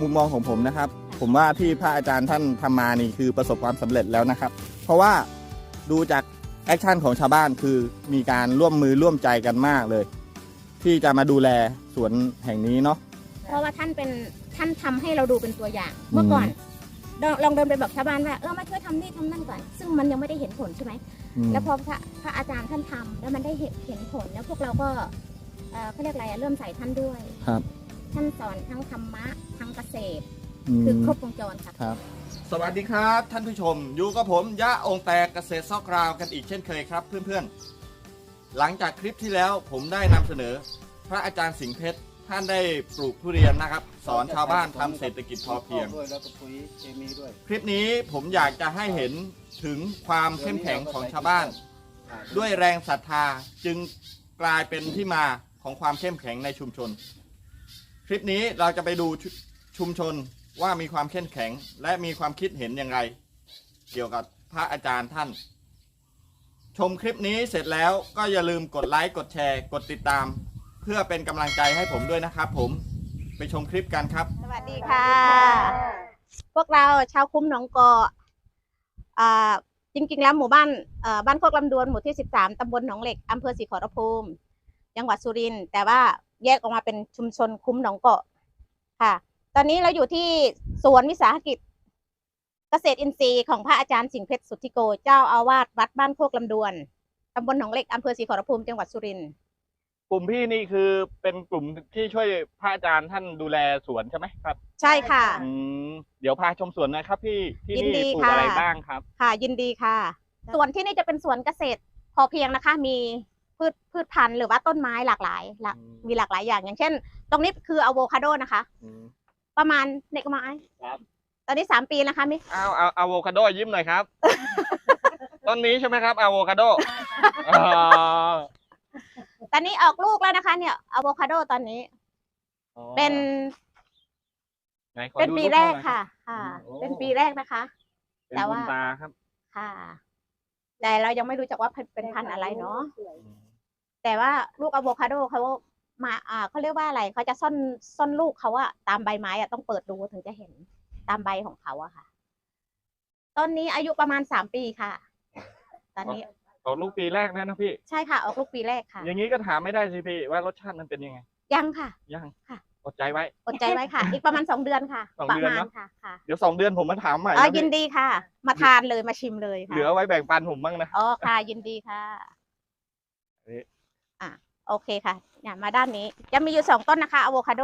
มุมมองของผมนะครับ ผมว่าที่พระอาจารย์ท่านทำมานี่คือประสบความสำเร็จแล้วนะครับ เพราะว่าดูจากแอคชั่นของชาวบ้านคือมีการร่วมมือร่วมใจกันมากเลย ที่จะมาดูแลสวนแห่งนี้เนาะเพราะว่าท่านเป็นท่านทำให้เราดูเป็นตัวอย่างเมื่อก่อนลองลองเดินไปบอกชาวบ้านว่าเออมาช่วยทำนี่ทำนั่นก่อน ซึ่งมันยังไม่ได้เห็นผลใช่ไหมมแล้วพอพระพระอาจารย์ท่านทำแล้วมันได้เห็นเห็นผลแล้วพวกเราก็เอ่อเขาเรียกอะไรอะเริ่อมใส่ท่านด้วยครับ ท่านสอนทั้งธรรมะทั้งเกษตรมคือครบวงจรค่ะ ครับ สวัสดีครับ ท่านผู้ชม อยู่กับผมยะองแตกเกษตรซอกกราวกันอีกเช่นเคยครับ เพื่อนๆ หลังจากคลิปที่แล้วผมได้นำเสนอ พระอาจารย์สิงห์เพชรท่านได้ปลูกทุเรียนนะครับ สอนชาวบ้านทำเศรษฐกิจพอเพียง ด้วยแล้วก็ปุ๋ยเคมีด้วยคลิปนี้ผมอยากจะให้เห็นถึงความเข้มแข็งของชาวบ้าน ด้วยแรงศรัทธาจึงกลายเป็นที่มาของความเข้มแข็งในชุมชน คลิปนี้เราจะไปดูชุชุมชนว่ามีความเข้มแข็ง และมีความคิดเห็นอย่างไร เกี่ยวกับพระอาจารย์ท่าน ชมคลิปนี้เสร็จแล้วก็อย่าลืมกดไลค์กดแชร์ กดติดตาม เพื่อเป็นกำลังใจให้ผมด้วยนะครับผมไปชมคลิปกันครับ สวัสดีค่ะ พวกเราชาวคุ้มหนองกออ่าจริงๆ แล้วหมู่บ้านเอ่อบ้านโคกลำดวนหมู่ที่ 13 ตำบลหนองเหล็ก อำเภอศรีขอรภูมิ จังหวัดสุรินทร์แต่ว่า แยกออกมาเป็นชุมชนคุ้มหนองเกาะค่ะ ตอนนี้เราอยู่ที่สวนวิสาหกิจ เกษตรอินทรีย์ของพระอาจารย์สิงห์เพชรสุทธิโก เจ้าอาวาสวัดบ้านโคกลำดวนตำบลหนองเหล็กอำเภอศรีขอรภูมิจังหวัดสุรินทร์กลุ่มพี่นี่คือเป็นกลุ่มที่ช่วยพระอาจารย์ท่านดูแลสวนใช่ไหมครับ ใช่ค่ะ อืมเดี๋ยวพาชมสวนหนะครับ พี่ที่ยินดีนี่ปลูกค่ะ อะไรบ้างครับ ค่ะยินดีค่ะ ส่วนที่นี่จะเป็นสวนเกษตรพอเพียงนะคะ มี พืชพืชพันธุ์หรือว่าต้นไม้หลากหลายหลากอืมมีหลากหลายอย่าง อย่างเช่น ตรงนี้คืออะโวคาโดนะคะ อืม ประมาณเน็กไม้ครับ ตอนนี้สามปีนะคะมิเอาเอาอะโวคาโดยิ้มหน่อยครับ ต้นนี้ใช่ไหมครับอะโวคาโดอ๋อตอนนี้ออกลูกแล้วนะคะ เนี่ยอะโวคาโดตอนนี้เป็นไหนขอเป็นดูปีรูปแรกหน่อยค่ะ ค่ะ โอ้ เป็นปีแรกนะคะ เป็นแต่บุว่าญตาครับค่ะ แต่เรายังไม่รู้จักว่าเป็นพันธุ์อะไรเนาะ แต่ว่าลูกอะโวคาโดเขามาอ่าเขาเรียกว่าอะไรเขาจะซ่อนซ่อนลูกเขาอะตามใบไม้อะต้องเปิดดูถึงจะเห็นตามใบของเขาอะค่ะ ต้นนี้อายุประมาณสามปีค่ะ ตอนนี้ออกลูกปีแรกแล้วนะพี่ ใช่ค่ะ ออกลูกปีแรกค่ะ อย่างนี้ก็ถามไม่ได้สิพี่ว่ารสชาติมันเป็นยังไง ยังค่ะ ยังค่ะ อดใจไว้ อดใจไว้ค่ะ อีกประมาณสองเดือนค่ะสองประเดือนมาณเนอะค่ะค่ะ เดี๋ยวสองเดือนผมมาถามใหม่อ๋อนะยิพี่นดีค่ะ มาทานเลยมาชิมเลยค่ะ เหลือไว้แบ่งปันผมบ้างนะ อ๋อค่ะ ยินดีค่ะนี่อะ โอเคค่ะเนี่ยมาด้านนี้จะมีอยู่สองต้นนะคะอะโวคาโด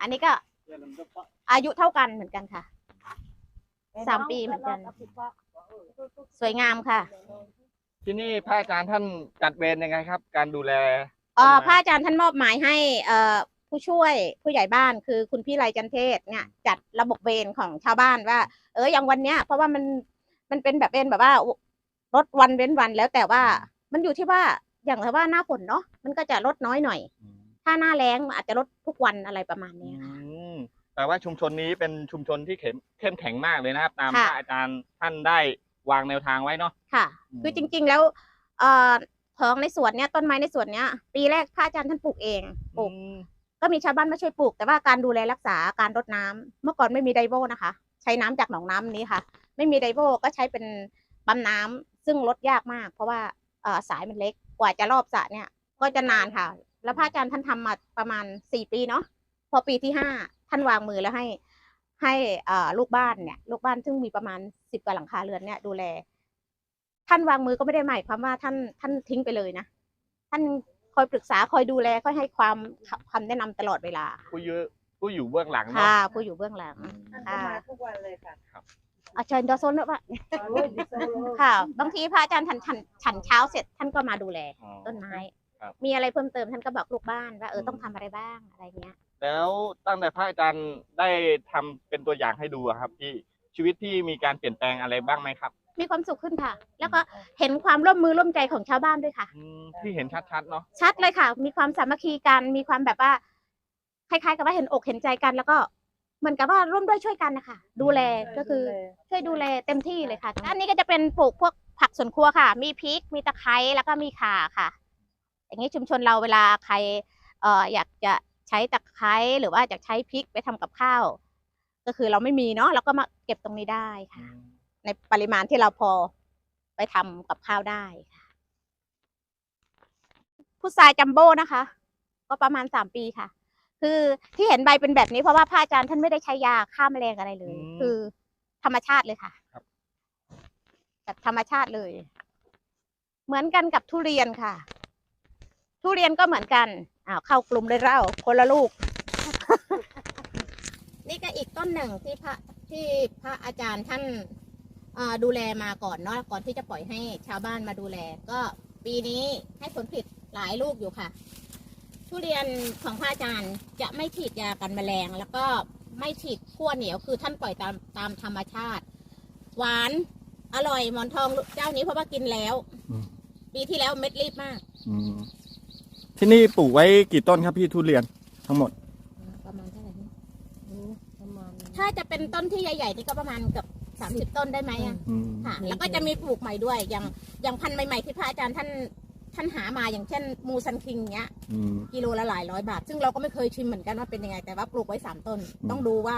อันนี้ก็อายุเท่ากันเหมือนกันค่ะสามปีเหมือนกัน สวยงามค่ะ ที่นี่พระอาจารย์ท่านจัดเวรยังไงครับ การดูแลเอ่อต้นไม้พระอาจารย์ท่านมอบหมายให้เอ่อผู้ช่วยผู้ใหญ่บ้านคือคุณพี่ไรจันเทศเนี่ย จัดระบบเวรของชาวบ้านว่า เอออย่างวันเนี้ย เพราะว่ามันมันเป็นแบบเป็นแบบว่ารถวันเว้นวันแล้วแต่ว่า มันอยู่ที่ว่าอย่างถ้าว่าหน้าฝนเนาะมันก็จะลดน้อยหน่อย ถ้าหน้าแล้งอาจจะลดทุกวันอะไรประมาณเนี้ยค่ะ อืมแต่ว่าชุมชนนี้เป็นชุมชนที่เข้มเข้มแข็งมากเลยนะครับ ตามค่ะพระอาจารย์ท่านได้วางแนวทางไว้เนาะ ค่ะอืมคือจริง ๆ แล้วเอ่อของในสวนเนี้ยต้นไม้ในสวนเนี้ยปีแรกพระอาจารย์ท่านปลูกเองปลูกอืมก็มีชาวบ้านมาช่วยปลูก แต่ว่าการดูแลรักษาการรดน้ำเมื่อก่อนไม่มีไดโวนะคะ ใช้น้ำจากหนองน้ำนี้ค่ะ ไม่มีไดโวก็ใช้เป็นปั๊มน้ำซึ่งลดยากมาก เพราะว่าเอ่อ สายมันเล็กกว่าจะรอบสระเนี่ย ก็จะนานค่ะ แล้วพระอาจารย์ท่านทำมาประมาณสี่ปีเนาะพอปีที่ห้าท่านวางมือแล้วให้ให้เอ่อลูกบ้านเนี่ย ลูกบ้านซึ่งมีประมาณสิบกว่าหลังคาเรือนเนี่ยดูแล ท่านวางมือก็ไม่ได้หมายความว่าท่านท่านทิ้งไปเลยนะท่านคอยปรึกษาคอยดูแลคอยให้ความคำแนะนำตลอดเวลาผู้อยู่ผู้อยู่เบื้องหลังเนาะค่ะผู้อยู่เบื้องหลังท่านก็มาทุกวันเลยค่ะ อาจารย์ดอโซนด้วยปะโอ้ยดิฉันรู้ค่ะ บางทีพระอาจารย์ฉันฉันฉันเช้าเสร็จท่านก็มาดูแล อ๋อ ต้นไม้ ครับมีอะไรเพิ่มเติมท่านก็บอกลูกบ้านว่าเออม ต้องทำอะไรบ้างอะไรเงี้ย แล้วตั้งแต่พระอาจารย์ได้ทำเป็นตัวอย่างให้ดูอะครับพี่ชีวิตพี่มีการเปลี่ยนแปลงอะไรบ้างไหมครับมีความสุขขึ้นค่ะ แล้วก็เห็นความร่วมมือร่วมใจของชาวบ้านด้วยค่ะ อืมที่เห็นชัดๆเนาะชัดเลยค่ะ มีความสามัคคีกัน มีความแบบว่า คล้ายๆ กับว่าเห็นอกเห็นใจกัน แล้วก็ เหมือนกับว่าร่วมด้วยช่วยกันนะคะดูแลก็คือช่วยดูแลเต็มที่เลยค่ะอันนี้ก็จะเป็นปลูกพวกผักสวนครัวค่ะ มีพริกมีตะไคร้แล้วก็มีข่าค่ะ อย่างนี้ชุมชนเราเวลาใครเอ่ออยากจะใช้ตะไคร้หรือว่าจะใช้พริกไปทำกับข้าว ก็คือเราไม่มีเนาะเราก็มาเก็บตรงนี้ได้ค่ะ ในปริมาณที่เราพอไปทำกับข้าวได้ค่ะพุทรายจัมโบ้นะคะ ก็ประมาณสามปีค่ะ คือที่เห็นใบเป็นแบบนี้เพราะว่าพระอาจารย์ท่านไม่ได้ใช้ยาฆ่าแมลงอะไรเลย อืมคือธรรมชาติเลยค่ะครับ แบบธรรมชาติเลย เหมือนกันกับทุเรียนค่ะ ทุเรียนก็เหมือนกันอ้าวเข้ากลุ่มเลยเล่าคนละลูก นี่ก็อีกต้นหนึ่งที่พระที่พระอาจารย์ท่านเอ่อดูแลมาก่อนเนาะก่อนที่จะปล่อยให้ชาวบ้านมาดูแล ก็ปีนี้ให้ผลผลิตหลายลูกอยู่ค่ะ ทุเรียนของพระอาจารย์จะไม่ฉีดยากันแมลง แล้วก็ไม่ฉีดขั้วเหนียวคือท่านปล่อยตามตามธรรมชาติ หวานอร่อยหมอนทองเจ้านี้เพราะว่ากินแล้ว อืม ปีที่แล้วเม็ดรีบมาก อืมที่นี่ปลูกไว้กี่ต้นครับพี่ทุเรียนทั้งหมด ประมาณเท่าไหร่นี่ประมาณถ้าจะเป็นต้นที่ใหญ่ๆนี่ก็ประมาณเกับสามสิบต้นได้ไหมอะอืม ค่ะ แล้วก็จะมีปลูกใหม่ด้วยอย่างอย่างพันธุ์ใหม่ๆที่พระอาจารย์ท่านท่านหามาอย่างเช่นมูซันคิงเนี้ย อืม กิโลละหลายร้อยบาท ซึ่งเราก็ไม่เคยชิมเหมือนกันว่าเป็นยังไง แต่ว่าปลูกไว้สามต้น อืม ต้องดูว่า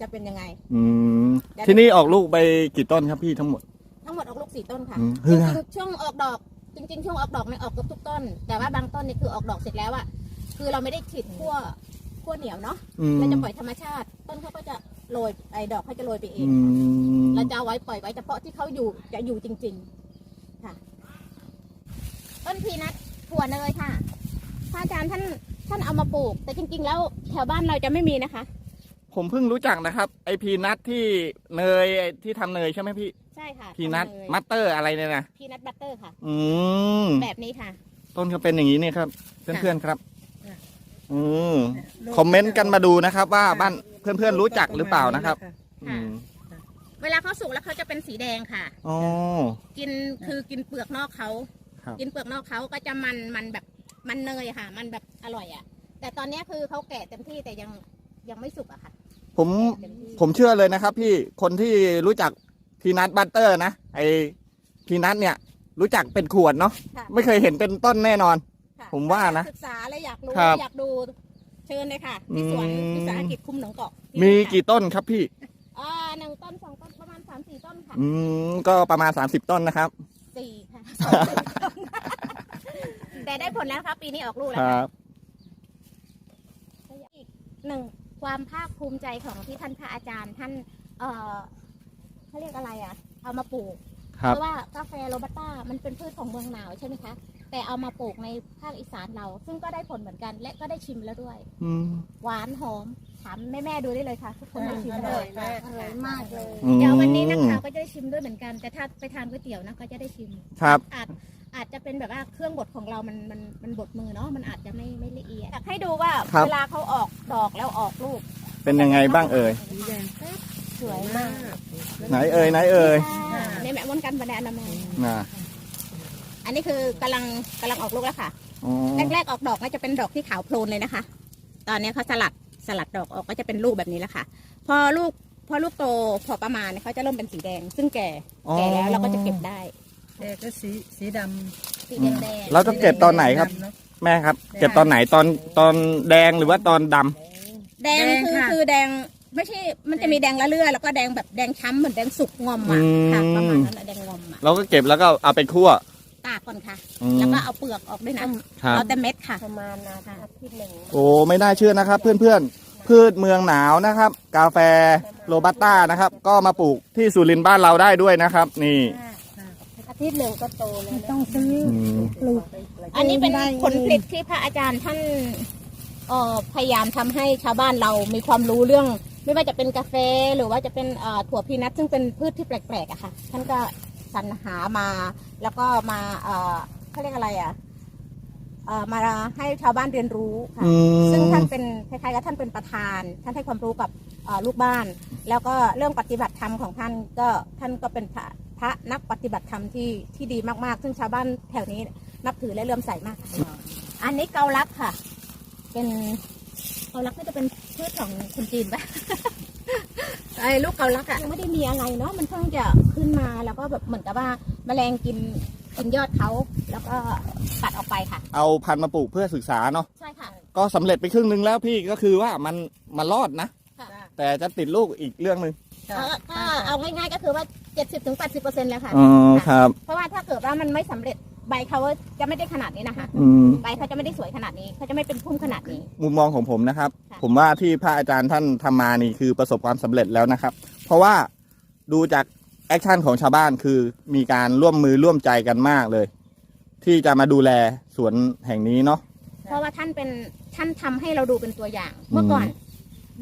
จะเป็นยังไง อืม ที่นี่ออกลูกไปกี่ต้นครับพี่ทั้งหมด ทั้งหมดออกลูกสี่ต้นค่ะ อืมจเฮือริงๆช่วงออกดอก จริง ๆ ช่วงออกดอกเนี่ยออกเกับทุกต้น แต่ว่าบางต้นนี่คือออกดอกเสร็จแล้วอะคือเราไม่ได้ฉีดขั้วขั้วเหนียวเนาะอืมเราจะปล่อยธรรมชาติ ต้นเขาก็จะโรยไอ้ดอกเขาจะโรยไปเองอืมเราจะเอาไว้ปล่อยไว้เฉพาะที่เขาอยู่จะอยู่จริง ๆ ค่ะ ต้นพีนัทถั่วเนยค่ะ พระอาจารย์ท่านท่านเอามาปลูก แต่จริง ๆ แล้วแถวบ้านเราจะไม่มีนะคะ ผมเพิ่งรู้จักนะครับ ไอพีนัทที่เนยไอ้ที่ทำเนยใช่ไหมพี่ ใช่ค่ะพีนัททำเยมัตเตอร์อะไรเนี่ยนะพีนัทบัตเตอร์ค่ะ อืมแบบนี้ค่ะ ต้นเขาเป็นอย่างนี้เนี่ยครับ เพื่อนๆครับค่ะ อืมคอมเมนต์กันมาดูนะครับ ว่าบ้านเพื่อนๆรู้จักหรือเปล่านะครับ อืมเวลาเขาสุกแล้วเขาจะเป็นสีแดงค่ะ อ๋อ กินคือกินเปลือกนอกเขาครับ กินเปลือกนอกเขาก็จะมันมันแบบ มันเนยค่ะ มันแบบอร่อยอะ แต่ตอนเนี้ยคือเขาแก่เต็มที่แต่ยังยังไม่สุกอะค่ะ ผมเต็มที่ผมเชื่อเลยนะครับพี่คนที่รู้จักพีนัทบัตเตอร์นะไอพีนัทเนี่ย รู้จักเป็นขวดเนาะค่ะ ไม่เคยเห็นเป็นต้นแน่นอน ค่ะผมว่านะศึกษาและอยากรู้ครับอยากดูเชิญเลยค่ะที่สวนอืม วิสาหกิจคุ้มหนองเกาะที่มีนี่ค่ะกี่ต้นครับพี่ อ่าหนึ่งต้นสองต้นประมาณสามสี่ต้นค่ะอืมก็ประมาณ 30 ต้นนะครับ สี่ค่ะสองสี่ต้น แต่ได้ผลแล้วครับ ปีนี้ออกลูกคแล้วรัค่ะบ อีกหนึ่งความภาคภูมิใจของที่ท่านพระอาจารย์ท่าน เอ่อเขาเรียกอะไรอะ เอามาปลูกครับเพราะว่ากาแฟโรบัสต้ามันเป็นพืชของเมืองหนาวใช่ไหมคะ แต่เอามาปลูกในภาคอีสานเรา ซึ่งก็ได้ผลเหมือนกัน และก็ได้ชิมแล้วด้วย อืม หวานหอม ถามแม่ ๆ ดูได้เลยค่ะ ทุกคนได้ชิมอเลร่อยยมากอร่อยมากเลยอืมเดี๋ยววันนี้นักข่าวก็จะได้ชิมด้วยเหมือนกัน แต่ถ้าไปทานก๋วยเตี๋ยวนะก็จะได้ชิมครับ อาจ อาจจะเป็นแบบว่าเครื่องบดของเรามันมันมันบดมือเนาะมันอาจจะไม่ไม่ละเอียดอยากให้ดูว่าครับ เวลาเขาออกดอกแล้วออกลูกเป็นยังไงบ้างเอ่ยสีแดงสวยมากไหนเอ่ยไหนเอ่ยค่ะในแม่ม้วนกันบันไดอนามัยน่ะอันนี้คือกำลังกำลังออกลูกแล้วค่ะ อ๋อแรกๆออกดอกก็จะเป็นดอกที่ขาวโพลนเลยนะคะ ตอนนี้เขาสลัดสลัดดอกออกก็จะเป็นลูกแบบนี้แล้วค่ะ พอลูกพอลูกโตพอประมาณเนี่ยเขาจะเริ่มเป็นสีแดง ซึ่งแก่อ๋อแก่แล้วเราก็จะเก็บได้ แต่ก็สีสีดสีแดงแดงเราต้องเก็บตอนไหนครับ ดำเนอะแม่ครับ เก็บตอนไหนตอนตอนแดงหรือว่าตอนดำแดงแดงคือค่ะคือแดงไม่ใช่มันจะมีแดงละเลื่อแล้วก็แดงแบบแดงช้ำเหมือนแดงสุกงอมอะอืมค่ะประมาณนั้นอะแดงงอมอะเราก็เก็บแล้วก็เอาไปคั่วตากก่อนค่ะ อืมแล้วก็เอาเปลือกออกด้วยนะครับ เอาแต่เม็ดค่ะ ประมาณนาอาทิตย์หนึ่งโอ้ไม่น่าเชื่อนะครับ เพื่อนๆ พืชเมืองหนาวนะครับ กาแฟโรบัสต้านะครับ ก็มาปลูกที่สุรินทร์บ้านเราได้ด้วยนะครับ นี่อา ทิตย์หนึ่งก็โตเลยต้องซื้ออืม ปลูก อันนี้เป็นผลผลิตที่พระอาจารย์ท่านเอ่อพยายามทำให้ชาวบ้านเรามีความรู้เรื่อง ไม่ว่าจะเป็นกาแฟหรือว่าจะเป็นเอ่อถั่วพีนัทซึ่งเป็นพืชที่แปลกๆอะค่ะ ท่านก็สรรหามาแล้วก็มาเอ่อเขาเรียกอะไรอะเอ่อมาให้ชาวบ้านเรียนรู้ค่ะ อืม ซึ่งท่านเป็นคล้ายๆกับท่านเป็นประธาน ท่านให้ความรู้กับเอ่อลูกบ้าน แล้วก็เรื่องปฏิบัติธรรมของท่านก็ท่านก็เป็นพระพ ระนักปฏิบัติธรรมที่ที่ดีมากๆ ซึ่งชาวบ้านแถวนี้นับถือและเลื่อมใสมาก อันนี้เกาลักค่ะ เป็นเกาลักน่าจะเป็นพืชของคนจีนปะไอ้ลูกเกาลักอะยังไม่ได้มีอะไรเนาะมันเพิ่งจะขึ้นมาแล้วก็แบบเหมือนกับว่าแมลงกินกินยอดเขาแล้วก็ตัดออกไปค่ะ เอาพันธุ์มาปลูกเพื่อศึกษาเนาะใช่ค่ะ ก็สำเร็จไปครึ่งหนึ่งแล้วพี่ก็คือว่ามันมันรอดนะ ค่ะ แต่จะติดลูกอีกเรื่องหนึ่ง เอาถ้าเอาง่ายๆก็คือว่า 70-80%ถึง80%แล้วค่ะอ๋อครับ เพราะว่าถ้าเกิดว่ามันไม่สำเร็จใบเขาจะไม่ได้ขนาดนี้นะคะอืมใบเขาจะไม่ได้สวยขนาดนี้เขาจะไม่เป็นพุ่มขนาดนี้ มุมมองของผมนะครับค่ะผมว่าที่พระอาจารย์ท่านทำมานี่คือประสบความสำเร็จแล้วนะครับ เพราะว่าดูจากแอคชั่นของชาวบ้านคือมีการร่วมมือร่วมใจกันมากเลย ที่จะมาดูแลสวนแห่งนี้เนาะเพราะว่าท่านเป็นท่านทำให้เราดูเป็นตัวอย่าง เมื่อก่อน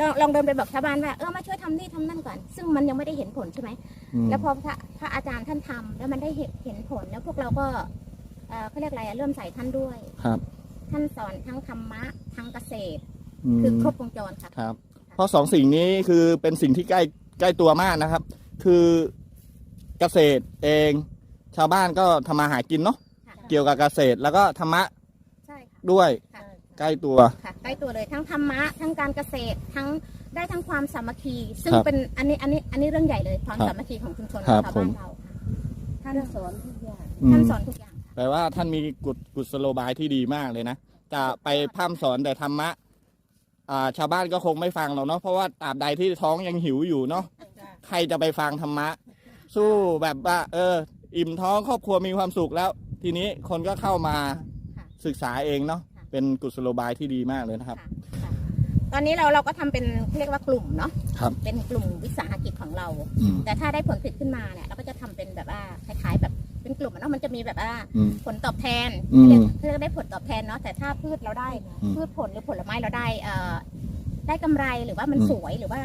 ลองลองเดินไปบอกชาวบ้านว่าเออมาช่วยทำนี่ทำนั่นก่อน ซึ่งมันยังไม่ได้เห็นผลใช่ไหมอืมแล้วพอพระพระอาจารย์ท่านทำแล้วมันได้เห็นเห็นผลแล้วพวกเราก็เอ่อเขาเรียกอะไรอะเริ่มใส่ท่านด้วยครับ ท่านสอนทั้งธรรมะทั้งเกษตรอืมคือครบวงจรค่ะครับ เพราะสองสิ่งนี้คือเป็นสิ่งที่ใกล้ใกล้ตัวมากนะครับ คือเกษตรเอง ชาวบ้านก็ทำมาหากินเนาะค่ะเกี่ยวกับเกษตรแล้วก็ธรรมะใช่ค่ะด้วยค่ะ ใกล้ตัว ค่ะใกล้ตัวเลยทั้งธรรมะทั้งการเกษตรทั้งได้ทั้งความสามัคคี ซึ่งครับเป็นอันนี้อันนี้อันนี้เรื่องใหญ่เลยความครับสามัคคีของชุมชนครับชาวผบ้าม นเราค่ะท่านสอนทุกอย่างอืมท่านสอนทุกอย่างค่ะแปลว่าท่านมีกุศกุศโลบายที่ดีมากเลยนะจะไปพร่ำสอนแต่ธรรมะอ่าชาวบ้านก็คงไม่ฟังเราเนาะเพราะว่าตราบใดที่ท้องยังหิวอยู่เนาะใครจะไปฟังธรรมะ สู้แบบว่า เออ อิ่มท้องครอบครัวมีความสุขแล้ว ทีนี้คนก็เข้ามาค่ะศึกษาเองเนาะค่ะ เป็นกุศโลบายที่ดีมากเลยนะครับค่ะค่ะตอนนี้เราเราก็ทำเป็นเรียกว่ากลุ่มเนาะครับเป็นกลุ่มวิสาหกิจของเรา อืม แต่ถ้าได้ผลผลิตขึ้นมาเนี่ยเราก็จะทำเป็นแบบว่าคล้ายๆ แบบเป็นกลุ่มอะเนาะมันจะมีแบบว่าอืมผลตอบแทนอืมเรียกเรียกได้ผลตอบแทนเนาะแต่ถ้าพืชเราได้อืมพืชผลหรือผลไม้เราได้เอ่อได้กำไรหรือว่ามันอืมสวยหรือว่า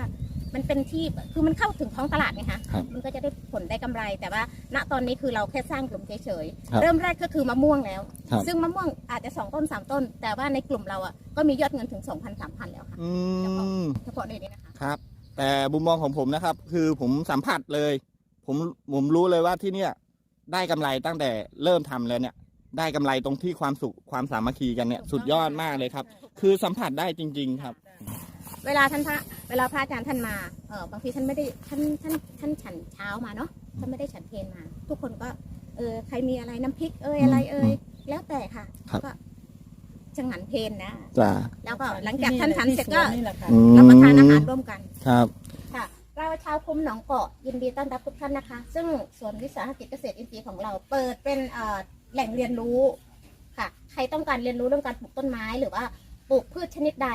มันเป็นที่คือมันเข้าถึงท้องตลาดไงคะครับมันก็จะได้ผลได้กำไร แต่ว่า ณตอนนี้คือเราแค่สร้างกลุ่มเฉยครับๆเริ่มแรกก็คือมะม่วงแล้ว ครับ ซึ่งมะม่วงอาจจะสองต้นสามต้น แต่ว่าในกลุ่มเราอะก็มียอดเงินถึง2 0 0 0 3 0 0 แล้วค่ะ อืม เฉพาะในนี้นะคะ ครับ แต่มุมมองของผมนะครับ คือผมสัมผัสเลย ผมผมรู้เลยว่าที่เนี่ย ได้กำไรตั้งแต่เริ่มทำแล้วเนี่ย ได้กำไรตรงที่ความสุขความสามัคคีกันเนี่ย สุดยอดมากเลยครับ คือสัมผัสได้จริง ๆ ครับ เวลาท่านพระเวลาพระอาจารย์ท่านมาเออบางทีท่านไม่ได้ท่านท่านท่านฉันเช้ามาเนาะท่านไม่ได้ฉันเพลมา ทุกคนก็ เออใครมีอะไรน้ำพริกเอยอะไรเอยแล้วแต่ค่ะครับ ก็จังหันเพลนนะจ้าแล้วก็หลังจากท่านฉันเสร็จก็นี่แหละค่ะ อืมรับประทานอาหารร่วมกัน ครับ ค่ะเราชาวคุมหนองเกาะยินดีต้อนรับทุกท่านนะคะ ซึ่งสวนวิสาหกิจเกษตรอินทรีย์ของเราเปิดเป็นเอ่อแหล่งเรียนรู้ค่ะ ใครต้องการเรียนรู้เรื่องการปลูกต้นไม้หรือว่าปลูกพืชชนิดใด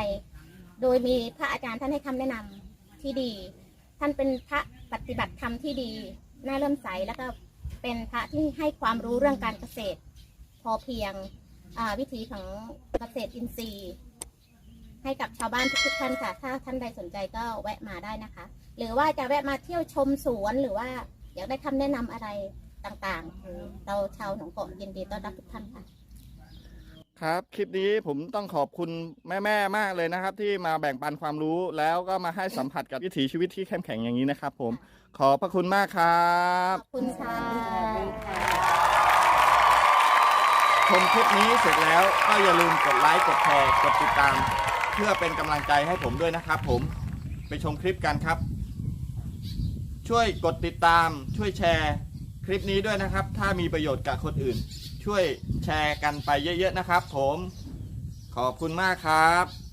โดยมีพระอาจารย์ท่านให้คำแนะนำที่ดี ท่านเป็นพระปฏิบัติธรรมที่ดี น่าเริ่มใส แล้วก็เป็นพระที่ให้ความรู้เรื่องการเกษตร พอเพียงวิถีของเกษตรอินทรีย์ ให้กับชาวบ้านทุกท่านค่ะ ถ้าท่านใดสนใจก็แวะมาได้นะคะ หรือว่าจะแวะมาเที่ยวชมสวนหรือว่าอยากได้คำแนะนำอะไรต่างๆ เราชาวหนองเกาะยินดีต้อนรับทุกท่านค่ะ ครับ คลิปนี้ผมต้องขอบคุณแม่ๆมากเลยนะครับ ที่มาแบ่งปันความรู้แล้วก็มาให้สัมผัสกับวิถีชีวิตที่เข้มแข็งอย่างนี้นะครับ ผม ขอบพระคุณมากครับขอบคุณค่ะ ชมคลิปนี้เสร็จแล้วก็อย่าลืมกดไลค์กดแชร์กดติดตาม เพื่อเป็นกำลังใจให้ผมด้วยนะครับผม ไปชมคลิปกันครับ ช่วยกดติดตามช่วยแชร์ คลิปนี้ด้วยนะครับ ถ้ามีประโยชน์กับคนอื่น ช่วยแชร์กันไปเยอะๆนะครับผม ขอบคุณมากครับ